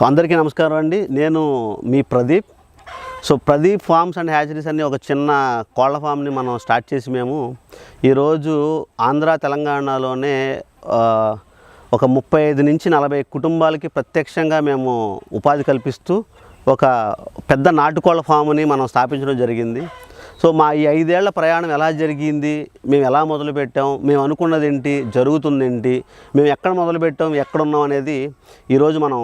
So అందరికీ నమస్కారం అండి. నేను మీ Pradeep. So Pradeep farms and hatcheries అనే ఒక చిన్న కోళ్ళ ఫామ్ని మనం స్టార్ట్ చేసి మేము ఈరోజు ఆంధ్ర తెలంగాణలోనే ఒక ముప్పై ఐదు నుంచి నలభై కుటుంబాలకి ప్రత్యక్షంగా మేము ఉపాధి కల్పిస్తూ ఒక పెద్ద నాటుకోళ్ళ ఫామ్ని మనం స్థాపించడం జరిగింది. సో మా ఈ ఐదేళ్ళ ప్రయాణం ఎలా జరిగింది? మేము ఎలా మొదలుపెట్టాం? మేము అనుకున్నది ఏంటి? జరుగుతుంది ఏంటి? మేము ఎక్కడ మొదలుపెట్టాం? ఎక్కడ ఉన్నాం అనేది ఈరోజు మనం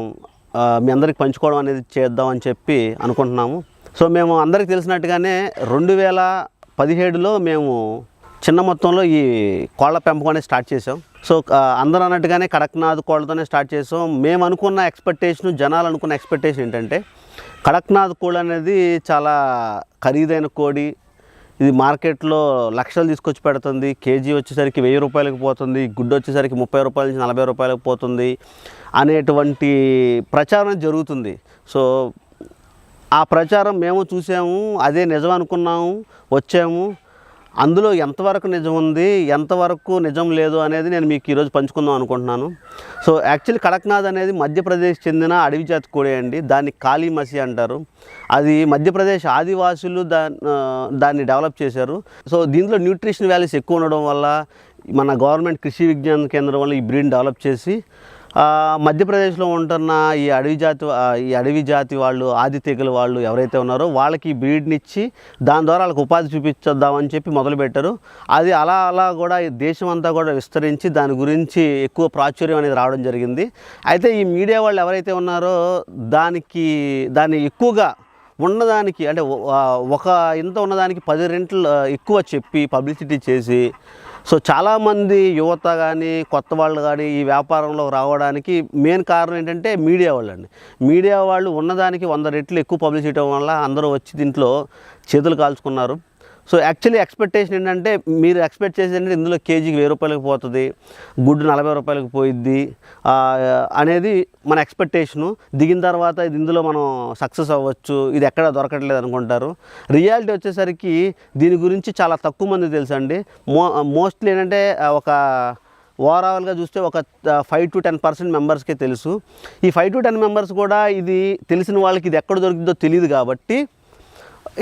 మీ అందరికి పంచుకోవడం అనేది చేద్దాం అని చెప్పి అనుకుంటున్నాము. సో మేము అందరికి తెలిసినట్టుగానే రెండు వేల పదిహేడులో మేము చిన్న మొత్తంలో ఈ కోళ్ళ పెంపకం అనేది స్టార్ట్ చేసాం సో అందరూ అన్నట్టుగానే కడక్నాథ్ కోళ్ళతోనే స్టార్ట్ చేసాం మేము అనుకున్న ఎక్స్పెక్టేషన్ జనాలు అనుకున్న ఎక్స్పెక్టేషన్ ఏంటంటే కడక్నాథ్ కోళ్ళు అనేది చాలా ఖరీదైన కోడి ఇది మార్కెట్లో లక్షలు తీసుకొచ్చి పెడుతుంది. కేజీ వచ్చేసరికి వెయ్యి రూపాయలకు పోతుంది. గుడ్డు వచ్చేసరికి ముప్పై రూపాయల నుంచి నలభై రూపాయలకు పోతుంది అనేటువంటి ప్రచారం జరుగుతుంది. సో ఆ ప్రచారం మేము చూసాము అదే నిజం అనుకున్నాము వచ్చాము. అందులో ఎంతవరకు నిజం ఉంది ఎంతవరకు నిజం లేదు అనేది నేను మీకు ఈరోజు పంచుకుందాం అనుకుంటున్నాను. సో యాక్చువల్లీ కడక్నాథ్ అనేది మధ్యప్రదేశ్ చెందిన అడవి జాతి కోడి అండి. దాన్ని కాళీ మసి అంటారు. అది మధ్యప్రదేశ్ ఆదివాసులు దా దాన్ని డెవలప్ చేశారు. సో దీంట్లో న్యూట్రిషన్ వాల్యూస్ ఎక్కువ ఉండడం వల్ల మన గవర్నమెంట్ కృషి విజ్ఞాన కేంద్రం వల్ల ఈ బ్రీడ్ని డెవలప్ చేసి మధ్యప్రదేశ్లో ఉంటున్న ఈ అడవి జాతి ఈ అడవి జాతి వాళ్ళు ఆది తెగల వాళ్ళు ఎవరైతే ఉన్నారో వాళ్ళకి బీడ్నిచ్చి దాని ద్వారా వాళ్ళకి ఉపాధి చూపించొద్దామని చెప్పి మొదలుపెట్టారు. అది అలా అలా కూడా ఈ దేశం అంతా కూడా విస్తరించి దాని గురించి ఎక్కువ ప్రాచుర్యం అనేది రావడం జరిగింది. అయితే ఈ మీడియా వాళ్ళు ఎవరైతే ఉన్నారో దానికి దాన్ని ఎక్కువగా ఉన్నదానికి అంటే ఒక ఇంత ఉన్నదానికి పది రెంట్లు ఎక్కువ చెప్పి పబ్లిసిటీ చేసి సో చాలామంది యువత కానీ కొత్త వాళ్ళు కానీ ఈ వ్యాపారంలో రావడానికి మెయిన్ కారణం ఏంటంటే మీడియా వాళ్ళండి. మీడియా వాళ్ళు ఉన్నదానికి వంద రెట్లు ఎక్కువ పబ్లిసిటీ ఇవ్వడం వల్ల అందరూ వచ్చి దీంట్లో చేతులు కాల్చుకున్నారు. సో యాక్చువల్లీ ఎక్స్పెక్టేషన్ ఏంటంటే మీరు ఎక్స్పెక్ట్ చేసేది ఇందులో కేజీకి వెయ్యి రూపాయలకు పోతుంది గుడ్డు నలభై రూపాయలకు పోయిద్ది అనేది మన ఎక్స్పెక్టేషను దిగిన తర్వాత ఇది ఇందులో మనం సక్సెస్ అవ్వచ్చు ఇది ఎక్కడ దొరకట్లేదు అనుకుంటారు. రియాలిటీ వచ్చేసరికి దీని గురించి చాలా తక్కువ మంది తెలుసండి. మో మోస్ట్లీ ఏంటంటే ఒక ఓవరాల్గా చూస్తే ఒక ఫైవ్ టు టెన్ పర్సెంట్ మెంబర్స్కే తెలుసు. ఈ ఫైవ్ టు టెన్ మెంబర్స్ కూడా ఇది తెలిసిన వాళ్ళకి ఇది ఎక్కడ దొరికిందో తెలియదు కాబట్టి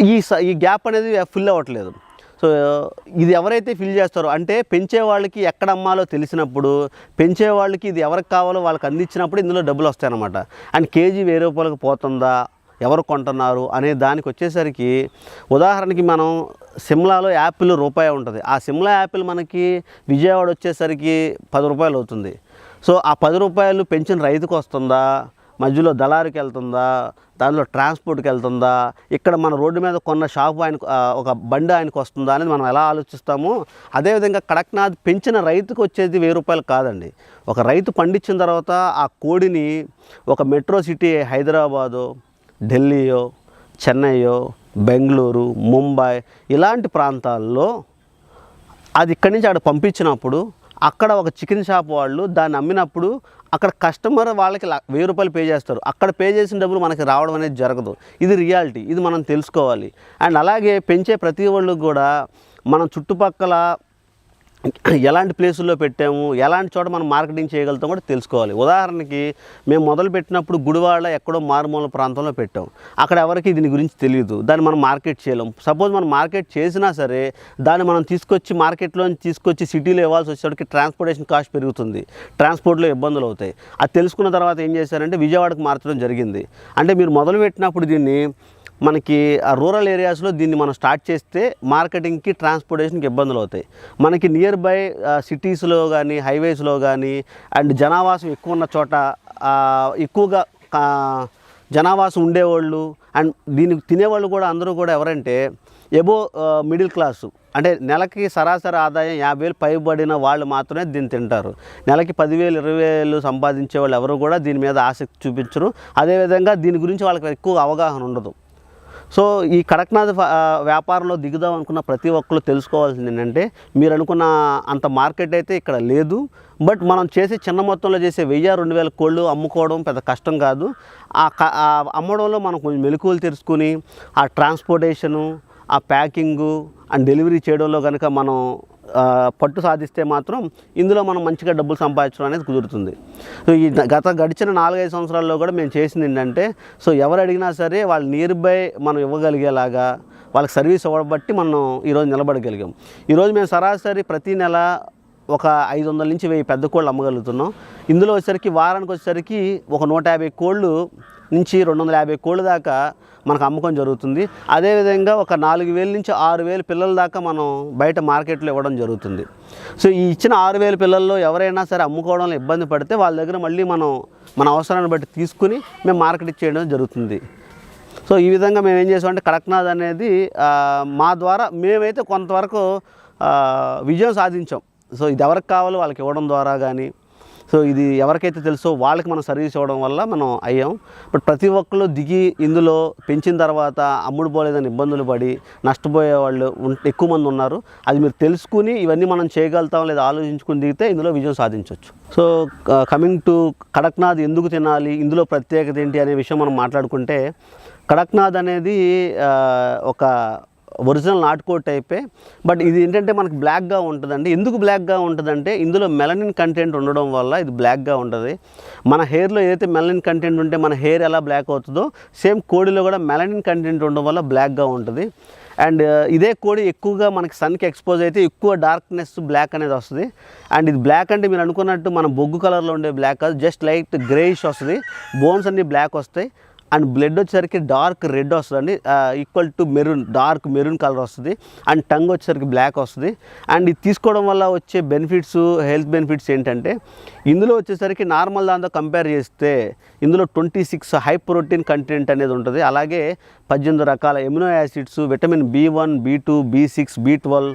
ఈ స ఈ గ్యాప్ అనేది ఫిల్ అవ్వట్లేదు. సో ఇది ఎవరైతే ఫిల్ చేస్తారో అంటే పెంచే వాళ్ళకి ఎక్కడ అమ్మాలో తెలిసినప్పుడు పెంచే వాళ్ళకి ఇది ఎవరికి కావాలో వాళ్ళకి అందించినప్పుడు ఇందులో డబ్బులు వస్తాయన్నమాట. అండ్ కేజీ వెయ్యి రూపాయలకు పోతుందా ఎవరు కొంటున్నారు అనే దానికి వచ్చేసరికి ఉదాహరణకి మనం సిమ్లాలో యాపిల్ రూపాయి ఉంటుంది. ఆ సిమ్లా యాపిల్ మనకి విజయవాడ వచ్చేసరికి పది రూపాయలు అవుతుంది. సో ఆ పది రూపాయలు పెంచిన రైతుకు వస్తుందా? మధ్యలో దళారికి వెళ్తుందా? దానిలో ట్రాన్స్పోర్ట్కి వెళ్తుందా? ఇక్కడ మన రోడ్డు మీద కొన్న షాప్ ఆయనకు ఒక బండి ఆయనకు వస్తుందా అనేది మనం ఎలా ఆలోచిస్తామో? అదేవిధంగా కడక్నాథ్ పెంచిన రైతుకు వచ్చేది వెయ్యి రూపాయలు కాదండి. ఒక రైతు పండించిన తర్వాత ఆ కోడిని ఒక మెట్రో సిటీ హైదరాబాదు ఢిల్లీయో చెన్నైయో బెంగళూరు ముంబై ఇలాంటి ప్రాంతాల్లో అది ఇక్కడి నుంచి అక్కడ పంపించినప్పుడు అక్కడ ఒక చికెన్ షాప్ వాళ్ళు దాన్ని అమ్మినప్పుడు అక్కడ కస్టమర్ వాళ్ళకి వెయ్యి రూపాయలు పే చేస్తారు. అక్కడ పే చేసిన డబ్బులు మనకి రావడం అనేది జరగదు. ఇది రియాలిటీ. ఇది మనం తెలుసుకోవాలి. అండ్ అలాగే పెంచే ప్రతి వాళ్ళు కూడా మనం చుట్టుపక్కల ఎలాంటి ప్లేసుల్లో పెట్టాము ఎలాంటి చోట మనం మార్కెటింగ్ చేయగలుగుతాం కూడా తెలుసుకోవాలి. ఉదాహరణకి మేము మొదలు పెట్టినప్పుడు గుడివాడ ఎక్కడో మారుమూల ప్రాంతంలో పెట్టాం. అక్కడ ఎవరికి దీని గురించి తెలియదు. దాన్ని మనం మార్కెట్ చేయలేం. సపోజ్ మనం మార్కెట్ చేసినా సరే దాన్ని మనం తీసుకొచ్చి మార్కెట్లో తీసుకొచ్చి సిటీలో ఇవ్వాల్సి వచ్చేటికి ట్రాన్స్పోర్టేషన్ కాస్ట్ పెరుగుతుంది. ట్రాన్స్పోర్ట్లో ఇబ్బందులు అవుతాయి. అది తెలుసుకున్న తర్వాత ఏం చేశారంటే విజయవాడకు మార్చడం జరిగింది. అంటే మీరు మొదలు పెట్టినప్పుడు దీన్ని మనకి ఆ రూరల్ ఏరియాస్లో దీన్ని మనం స్టార్ట్ చేస్తే మార్కెటింగ్కి ట్రాన్స్పోర్టేషన్కి ఇబ్బందులు అవుతాయి. మనకి నియర్ బై సిటీస్లో కానీ హైవేస్లో కానీ అండ్ జనావాసం ఎక్కువ ఉన్న చోట ఎక్కువగా జనావాసం ఉండేవాళ్ళు అండ్ దీనికి తినేవాళ్ళు కూడా అందరూ కూడా ఎవరంటే ఎబో మిడిల్ క్లాసు. అంటే నెలకి సరాసరి ఆదాయం యాభై వేలు పైబడిన వాళ్ళు మాత్రమే దీన్ని తింటారు. నెలకి పదివేలు ఇరవై వేలు సంపాదించే వాళ్ళు ఎవరు కూడా దీని మీద ఆసక్తి చూపించరు. అదేవిధంగా దీని గురించి వాళ్ళకి ఎక్కువ అవగాహన ఉండదు. సో ఈ కడక్నాథ్ వ్యాపారంలో దిగుదాం అనుకున్న ప్రతి ఒక్కరు తెలుసుకోవాల్సింది ఏంటంటే మీరు అనుకున్న అంత మార్కెట్ అయితే ఇక్కడ లేదు. బట్ మనం చేసే చిన్న మొత్తంలో చేసే వెయ్యి రెండు వేల కోళ్ళు అమ్ముకోవడం పెద్ద కష్టం కాదు. ఆ క అమ్మడంలో మనం కొంచెం మెలకువలు తెలుసుకుని ఆ ట్రాన్స్పోర్టేషను ఆ ప్యాకింగు అండ్ డెలివరీ చేయడంలో కనుక మనం పట్టు సాధిస్తే మాత్రం ఇందులో మనం మంచిగా డబ్బులు సంపాదించడం అనేది కుదురుతుంది. సో ఈ గత గడిచిన నాలుగైదు సంవత్సరాల్లో కూడా మేము చేసింది ఏంటంటే సో ఎవరు అడిగినా సరే వాళ్ళు నియర్ బై మనం ఇవ్వగలిగేలాగా వాళ్ళకి సర్వీస్ ఇవ్వబట్టి మనం ఈరోజు నిలబడగలిగాం. ఈరోజు మేము సరాసరి ప్రతి నెల ఒక ఐదు వందల నుంచి వెయ్యి పెద్ద కోళ్ళు అమ్మగలుగుతున్నాం. ఇందులో వచ్చేసరికి వారానికి వచ్చేసరికి ఒక నూట యాభై కోళ్ళు నుంచి రెండు వందల యాభై కోళ్ళ దాకా మనకు అమ్మకం జరుగుతుంది. అదేవిధంగా ఒక నాలుగు వేల నుంచి ఆరు వేల పిల్లల దాకా మనం బయట మార్కెట్లో ఇవ్వడం జరుగుతుంది. సో ఈ ఇచ్చిన ఆరు వేల పిల్లల్లో ఎవరైనా సరే అమ్ముకోవడంలో ఇబ్బంది పడితే వాళ్ళ దగ్గర మళ్ళీ మనం మన అవసరాన్ని బట్టి తీసుకుని మేము మార్కెట్ చేయడం జరుగుతుంది. సో ఈ విధంగా మేము ఏం చేసామంటే కడక్నాథ్ అనేది మా ద్వారా మేమైతే కొంతవరకు విజయం సాధించాం. సో ఇది ఎవరికి కావాలో వాళ్ళకి ఇవ్వడం ద్వారా కానీ సో ఇది ఎవరికైతే తెలుసో వాళ్ళకి మనం సర్వీస్ ఇవ్వడం వల్ల మనం అయ్యాం. బట్ ప్రతి ఒక్కరు దిగి ఇందులో పెంచిన తర్వాత అమ్ముడు పోలేదని ఇబ్బందులు పడి నష్టపోయే వాళ్ళు ఎక్కువ మంది ఉన్నారు. అది మీరు తెలుసుకుని ఇవన్నీ మనం చేయగలుగుతాం లేదా ఆలోచించుకుని దిగితే ఇందులో విజయం సాధించవచ్చు సో కమింగ్ టు కడక్నాథ్ ఎందుకు తినాలి ఇందులో ప్రత్యేకత ఏంటి అనే విషయం మనం మాట్లాడుకుంటే కడక్నాథ్ అనేది ఒక ఒరిజినల్ నాటుకోట్ టైపే. బట్ ఇది ఏంటంటే మనకు బ్లాక్గా ఉంటుందండి. ఎందుకు బ్లాక్గా ఉంటుందంటే ఇందులో మెలనిన్ కంటెంట్ ఉండడం వల్ల ఇది బ్లాక్గా ఉంటుంది. మన హెయిర్లో ఏదైతే మెలనిన్ కంటెంట్ ఉంటే మన హెయిర్ ఎలా బ్లాక్ అవుతుందో సేమ్ కోడిలో కూడా మెలనిన్ కంటెంట్ ఉండడం వల్ల బ్లాక్గా ఉంటుంది. అండ్ ఇదే కోడి ఎక్కువగా మనకి సన్కి ఎక్స్పోజ్ అయితే ఎక్కువ డార్క్నెస్ బ్లాక్ అనేది వస్తుంది. అండ్ ఇది బ్లాక్ అంటే మీరు అనుకున్నట్టు మన బొగ్గు కలర్లో ఉండే బ్లాక్ కాదు. జస్ట్ లైట్ గ్రేయిష్ వస్తుంది. బోన్స్ అన్ని బ్లాక్ వస్తాయి. అండ్ బ్లడ్ వచ్చేసరికి డార్క్ రెడ్ వస్తుందండి. Equal to maroon dark maroon colour వస్తుంది. అండ్ టంగ్ వచ్చేసరికి బ్లాక్ వస్తుంది. అండ్ ఇది తీసుకోవడం వల్ల వచ్చే బెనిఫిట్స్ హెల్త్ బెనిఫిట్స్ ఏంటంటే ఇందులో వచ్చేసరికి నార్మల్ దాంతో కంపేర్ చేస్తే ఇందులో twenty six high protein content అనేది ఉంటుంది. అలాగే పద్దెనిమిది రకాల amino acids vitamin B one B two B six B twelve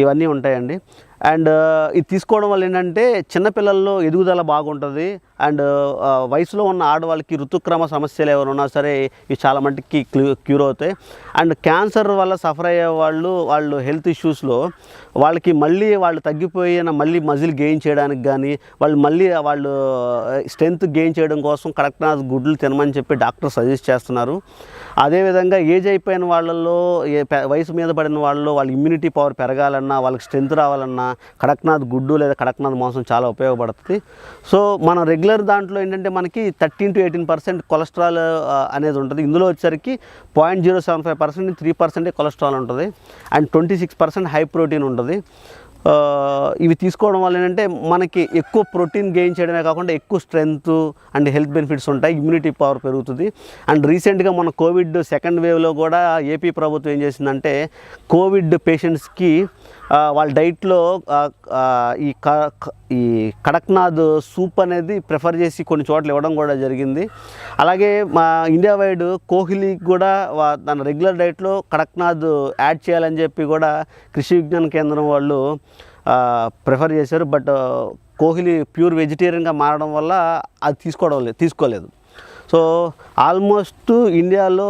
ఇవన్నీ ఉంటాయండి. అండ్ ఇది తీసుకోవడం వల్ల ఏంటంటే చిన్నపిల్లల్లో ఎదుగుదల బాగుంటుంది. అండ్ వయసులో ఉన్న ఆడవాళ్ళకి ఋతుక్రమ సమస్యలు ఏమైనా ఉన్నా సరే ఇవి చాలా మటుకి క్యూర్ అవుతాయి. అండ్ క్యాన్సర్ వల్ల సఫర్ అయ్యే వాళ్ళు వాళ్ళు హెల్త్ ఇష్యూస్లో వాళ్ళకి మళ్ళీ వాళ్ళు తగ్గిపోయిన మళ్ళీ మజిల్ గెయిన్ చేయడానికి కానీ వాళ్ళు మళ్ళీ వాళ్ళు స్ట్రెంత్ గెయిన్ చేయడం కోసం కడక్నాథ్ గుడ్లు తినమని చెప్పి డాక్టర్ సజెస్ట్ చేస్తున్నారు. అదేవిధంగా ఏజ్ అయిపోయిన వాళ్ళల్లో వయసు మీద పడిన వాళ్ళలో వాళ్ళ ఇమ్యూనిటీ పవర్ పెరగాలన్నా వాళ్ళకి స్ట్రెంత్ రావాలన్నా కడక్నాథ్ గుడ్డు లేదా కడక్నాథ్ మాంసం చాలా ఉపయోగపడుతుంది. సో మన రెగ్యులర్ దాంట్లో ఏంటంటే మనకి thirteen to eighteen percent cholesterol అనేది ఉంటుంది. ఇందులో వచ్చేసరికి point zero seven five percent three పర్సెంటే కొలెస్ట్రాల్ ఉంటుంది. And twenty six percent high protein ఉంటుంది. ఇవి తీసుకోవడం వల్ల ఏంటంటే మనకి ఎక్కువ ప్రోటీన్ గెయిన్ చేయడమే కాకుండా ఎక్కువ స్ట్రెంగ్త్ అండ్ హెల్త్ బెనిఫిట్స్ ఉంటాయి ఇమ్యూనిటీ పవర్ పెరుగుతుంది. అండ్ రీసెంట్గా మన కోవిడ్ సెకండ్ వేవ్లో కూడా ఏపీ ప్రభుత్వం ఏం చేసిందంటే కోవిడ్ పేషెంట్స్కి వాళ్ళ డైట్లో ఈ క ఈ కడక్నాథ్ సూప్ అనేది ప్రిఫర్ చేసి కొన్ని చోట్ల ఇవ్వడం కూడా జరిగింది. అలాగే మా ఇండియా వైడ్ కోహ్లీకి కూడా తన రెగ్యులర్ డైట్లో కడక్నాథ్ యాడ్ చేయాలని చెప్పి కూడా కృషి విజ్ఞాన కేంద్రం వాళ్ళు ప్రిఫర్ చేశారు బట్ కోహ్లీ ప్యూర్ వెజిటేరియన్గా మారడం వల్ల అది తీసుకోవడం లేదు తీసుకోలేదు. సో ఆల్మోస్ట్ ఇండియాలో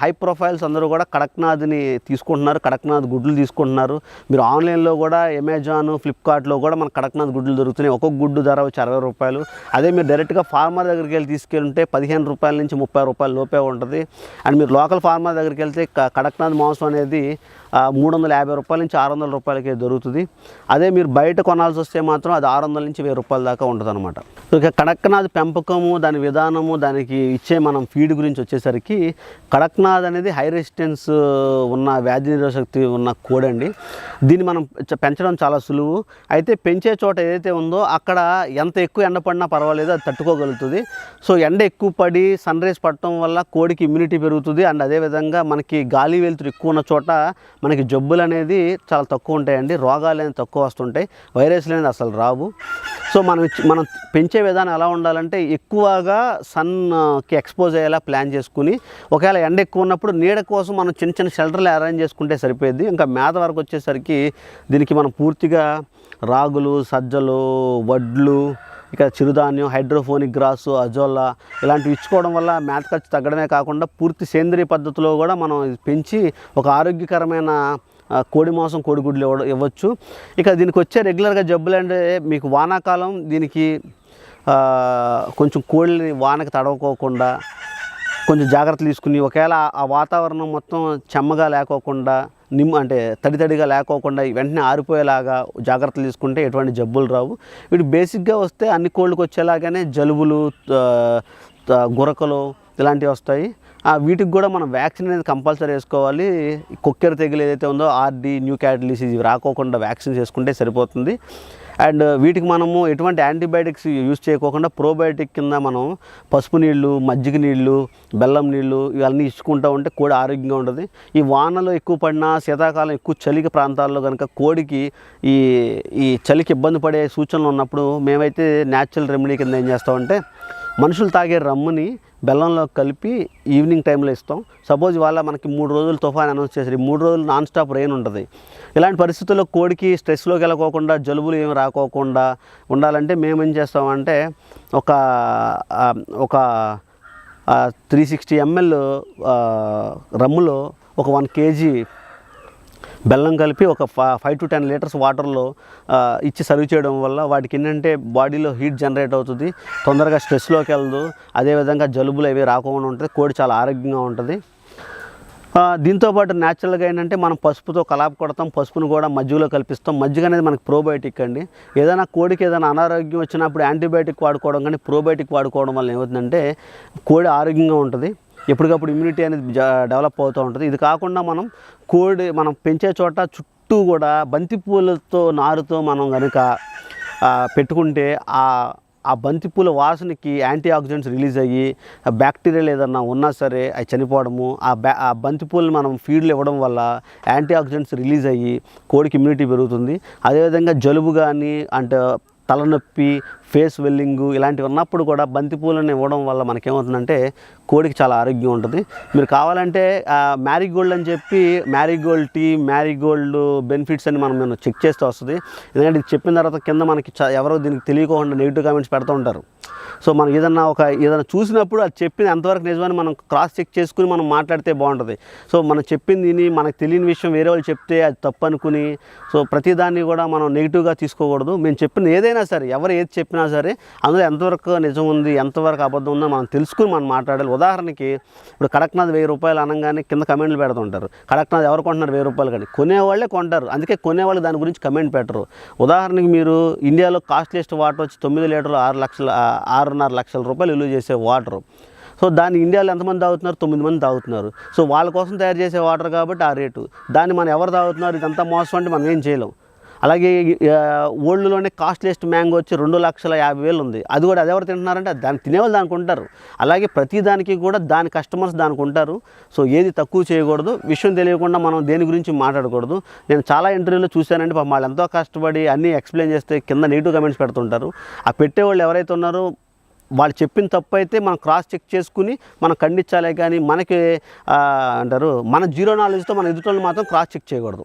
హై ప్రొఫైల్స్ అందరూ కూడా కడక్నాథ్ని తీసుకుంటున్నారు కడక్నాథ్ గుడ్లు తీసుకుంటున్నారు. మీరు ఆన్లైన్లో కూడా అమెజాన్ ఫ్లిప్కార్ట్లో కూడా మన కడక్నాథ్ గుడ్లు దొరుకుతున్నాయి. ఒక్కొక్క గుడ్డు ధర వచ్చి అరవై రూపాయలు. అదే మీరు డైరెక్ట్గా ఫార్మర్ దగ్గరికి వెళ్ళి తీసుకెళ్తే పదిహేను రూపాయల నుంచి ముప్పై రూపాయల లోపే ఉంటుంది. అండ్ మీరు లోకల్ ఫార్మర్ దగ్గరికి వెళ్తే కడక్నాథ్ మాంసం అనేది మూడు వందల యాభై రూపాయల నుంచి ఆరు వందల రూపాయలకే దొరుకుతుంది. అదే మీరు బయట కొనాల్సి వస్తే మాత్రం అది ఆరు వందల నుంచి వెయ్యి రూపాయల దాకా ఉంటుంది అనమాట ఇక కడక్నాథ్ పెంపకము దాని విధానము దానికి ఇచ్చే మనం ఫీడ్ గురించి వచ్చేసరికి కడక్నాథ్ అనేది హై రెసిస్టెన్స్ ఉన్న వ్యాధి నిరోధశక్తి ఉన్న కోడండి. దీన్ని మనం పెంచడం చాలా సులువు. అయితే పెంచే చోట ఏదైతే ఉందో అక్కడ ఎంత ఎక్కువ ఎండ పడినా పర్వాలేదు అది తట్టుకోగలుగుతుంది. సో ఎండ ఎక్కువ పడి సన్ రైజ్ పడటం వల్ల కోడికి ఇమ్యూనిటీ పెరుగుతుంది. అండ్ అదేవిధంగా మనకి గాలి వెలుతురు ఎక్కువ ఉన్న చోట మనకి జబ్బులు అనేది చాలా తక్కువ ఉంటాయండి రోగాలు అనేది తక్కువ వస్తుంటాయి వైరస్లు అనేది అసలు రావు. సో మనం మనం పెంచే విధానం ఎలా ఉండాలంటే ఎక్కువగా సన్కి ఎక్స్పోజ్ అయ్యేలా ప్లాన్ చేసుకుని ఒకవేళ ఎండ ఎక్కువ ఉన్నప్పుడు నీడ కోసం మనం చిన్న చిన్న షెల్టర్లు అరేంజ్ చేసుకుంటే సరిపోయేది. ఇంకా మేత వరకు వచ్చేసరికి దీనికి మనం పూర్తిగా రాగులు సజ్జలు వడ్లు ఇక చిరుధాన్యం హైడ్రోఫోనిక్ గ్రాసు అజోలా ఇలాంటివి ఇచ్చుకోవడం వల్ల మేత ఖర్చు తగ్గడమే కాకుండా పూర్తి సేంద్రియ పద్ధతిలో కూడా మనం పెంచి ఒక ఆరోగ్యకరమైన కోడి మాంసం కోడిగుడ్లు ఇవ్వ ఇవ్వచ్చు. ఇక దీనికి వచ్చే రెగ్యులర్గా జబ్బులు అంటే మీకు వానాకాలం దీనికి కొంచెం కోళ్ళని వానకి తడవకోకుండా కొంచెం జాగ్రత్తలు తీసుకుని ఒకవేళ ఆ వాతావరణం మొత్తం చెమ్మగా లేకోకుండా నిమ్మ అంటే తడి తడిగా లేకోకుండా వెంటనే ఆరిపోయేలాగా జాగ్రత్తలు తీసుకుంటే ఎటువంటి జబ్బులు రావు. వీటి బేసిక్గా వస్తే అన్ని కోళ్ళకి వచ్చేలాగానే జలుబులు గురకలు ఇలాంటివి వస్తాయి. ఆ, వీటికి కూడా మనం వ్యాక్సిన్ అనేది కంపల్సరీ వేసుకోవాలి. కుక్కెర తెగులు ఏదైతే ఉందో ఆర్డి న్యూ క్యాటలీస్ ఇవి రాకోకుండా వ్యాక్సిన్ చేసుకుంటే సరిపోతుంది. అండ్ వీటికి మనము ఎటువంటి యాంటీబయాటిక్స్ యూజ్ చేయకోకుండా ప్రోబయోటిక్ కింద మనం పసుపు నీళ్ళు మజ్జిగ నీళ్ళు బెల్లం నీళ్ళు ఇవన్నీ ఇచ్చుకుంటూ ఉంటే కోడి ఆరోగ్యంగా ఉంటుంది. ఈ వానలు ఎక్కువ పడినా శీతాకాలం ఎక్కువ చలికి ప్రాంతాల్లో కనుక కోడికి ఈ ఈ చలికి ఇబ్బంది పడే సూచనలు ఉన్నప్పుడు మేమైతే న్యాచురల్ రెమెడీ కింద ఏం చేస్తామంటే మనుషులు తాగే రమ్ముని బెల్లంలో కలిపి ఈవినింగ్ టైంలో ఇస్తాం. సపోజ్ వాళ్ళ మనకి మూడు రోజులు తుఫాన్ అనౌన్స్ చేశారు మూడు రోజులు నాన్ స్టాప్ రెయిన్ ఉంటుంది. ఇలాంటి పరిస్థితుల్లో కోడికి స్ట్రెస్లోకి వెళ్ళకోకుండా జలుబులు ఏమి రాకోకుండా ఉండాలంటే మేము ఏం చేస్తామంటే ఒక ఒక త్రీ సిక్స్టీ ఎంఎల్ రమ్ములో ఒక వన్ కేజీ బెల్లం కలిపి ఒక ఫైవ్ టు టెన్ లీటర్స్ వాటర్లో ఇచ్చి సర్వ్ చేయడం వల్ల వాటికి ఏంటంటే బాడీలో హీట్ జనరేట్ అవుతుంది తొందరగా స్ట్రెస్లోకి వెళ్ళదు. అదేవిధంగా జలుబులు అవి రాకుండా ఉంటుంది కోడి చాలా ఆరోగ్యంగా ఉంటుంది. దీంతోపాటు దీంతో పాటు న్యాచురల్గా ఏంటంటే మనం పసుపుతో కలాప కొడతాం పసుపును కూడా మజ్జిగలో కల్పిస్తాం. మజ్జిగ అనేది మనకి ప్రోబయోటిక్ అండి. ఏదైనా కోడికి ఏదైనా అనారోగ్యం వచ్చినప్పుడు యాంటీబయాటిక్ వాడుకోవడం కానీ ప్రోబయోటిక్ వాడుకోవడం వల్ల ఏమవుతుందంటే కోడి ఆరోగ్యంగా ఉంటుంది. ఎప్పటికప్పుడు ఇమ్యూనిటీ అనేది డెవలప్ అవుతూ ఉంటుంది. ఇది కాకుండా మనం కోడి మనం పెంచే చోట చుట్టూ కూడా బంతి పూలతో నారుతో మనం కనుక పెట్టుకుంటే ఆ ఆ బంతిపూల వాసనకి యాంటీ ఆక్సిడెంట్స్ రిలీజ్ అయ్యి ఆ బ్యాక్టీరియాలు ఏదన్నా ఉన్నా సరే అవి చనిపోవడము ఆ బ్యా ఆ బంతిపూలు మనం ఫీడ్లు ఇవ్వడం వల్ల యాంటీ ఆక్సిడెంట్స్ రిలీజ్ అయ్యి కోడికి ఇమ్యూనిటీ పెరుగుతుంది. అదేవిధంగా జలుబు కానీ అంటే తలనొప్పి ఫేస్ వెల్లింగ్ ఇలాంటివి ఉన్నప్పుడు కూడా బంతిపూలను ఇవ్వడం వల్ల మనకేమవుతుందంటే కోడికి చాలా ఆరోగ్యం ఉంటుంది. మీరు కావాలంటే మ్యారీగోల్డ్ అని చెప్పి మ్యారీగోల్డ్ టీ మ్యారీగోల్డ్ బెనిఫిట్స్ అని మనం నేను చెక్ చేస్తే వస్తుంది. ఎందుకంటే ఇది చెప్పిన తర్వాత కింద మనకి ఎవరో దీనికి తెలియకుండా నెగిటివ్ కామెంట్స్ పెడుతూ ఉంటారు. సో మనం ఏదన్నా ఒక ఏదైనా చూసినప్పుడు అది చెప్పింది ఎంతవరకు నిజమని మనం క్రాస్ చెక్ చేసుకుని మనం మాట్లాడితే బాగుంటుంది. సో మనం చెప్పింది విని మనకు తెలియని విషయం వేరే వాళ్ళు చెప్తే అది తప్పు అనుకుని సో ప్రతిదాన్ని కూడా మనం నెగిటివ్గా తీసుకోకూడదు. మేము చెప్పింది ఏదైనా సరే ఎవరు ఏది చెప్పినా సరే అందులో ఎంతవరకు నిజం ఉంది ఎంతవరకు అబద్ధం ఉందో మనం తెలుసుకుని మనం మాట్లాడాలి. ఉదాహరణకి ఇప్పుడు కడక్నాథ్ వెయ్యి రూపాయలు అనగానే కింద కమెంట్లు పెడుతుంటారు. కడక్నాథ్ ఎవరు కొంటున్నారు వెయ్యి రూపాయలు కానీ? కొనేవాళ్ళే కొంటారు. అందుకే కొనేవాళ్ళు దాని గురించి కమెంట్ పెట్టరు. ఉదాహరణకి మీరు ఇండియాలో కాస్ట్లీస్ట్ వాటర్ వచ్చి తొమ్మిది లీటర్లు ఆరు లక్షల ఆరున్నర లక్షల రూపాయలు విలువ చేసే వాటర్. సో దాన్ని ఇండియాలో ఎంతమంది తాగుతున్నారు? తొమ్మిది మంది తాగుతున్నారు. సో వాళ్ళ కోసం తయారు చేసే వాటర్ కాబట్టి ఆ రేటు. దాన్ని మనం ఎవరు తాగుతున్నారు? ఇదంతా మోసం అంటే మనం ఏం చేయలేం. అలాగే ఓల్డ్లోనే కాస్ట్లీస్ట్ మ్యాంగో వచ్చి రెండు లక్షల యాభై వేలు ఉంది. అది కూడా అది ఎవరు తింటున్నారంటే దాన్ని తినేవాళ్ళు దానికి ఉంటారు. అలాగే ప్రతి దానికి కూడా దాని కస్టమర్స్ దానికి ఉంటారు. సో ఏది తక్కువ చేయకూడదు. విషయం తెలియకుండా మనం దేని గురించి మాట్లాడకూడదు. నేను చాలా ఇంటర్వ్యూలో చూశానంటే పాపం వాళ్ళు ఎంతో కష్టపడి అన్నీ ఎక్స్ప్లెయిన్ చేస్తే కింద నెగిటివ్ కమెంట్స్ పెడుతుంటారు. ఆ పెట్టేవాళ్ళు ఎవరైతే ఉన్నారో వాళ్ళు చెప్పిన తప్పు అయితే మనం క్రాస్ చెక్ చేసుకుని మనం ఖండించాలే కానీ మనకి అంటారు మన జీరో నాలెడ్జ్తో మన ఎదుటోళ్ళు మాత్రం క్రాస్ చెక్ చేయకూడదు.